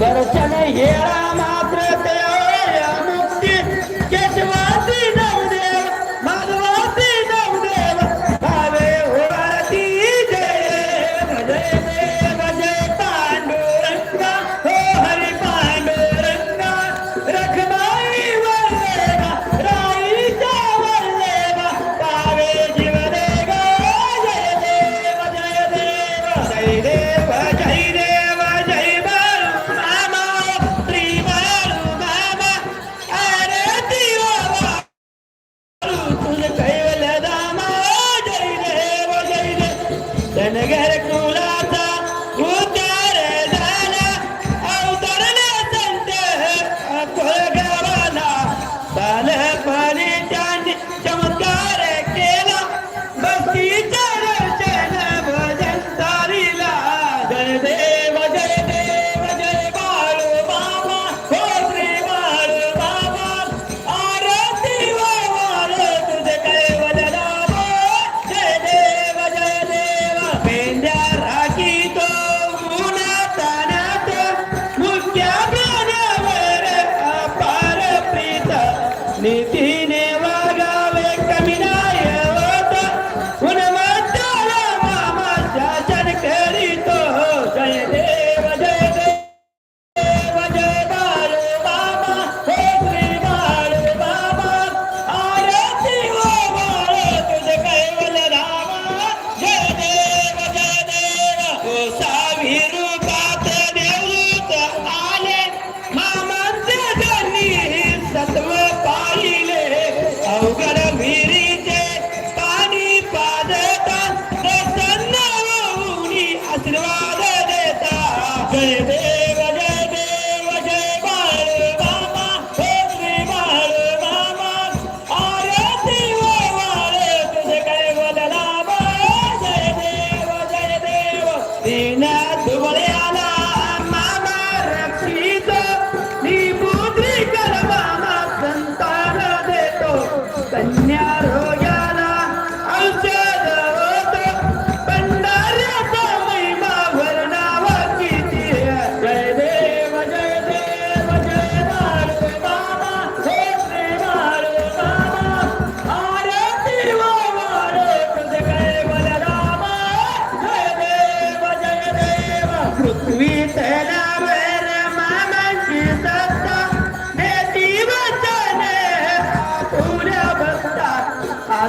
दर्शन हे मुक्ती केशवासी ni Yeah.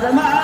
Adama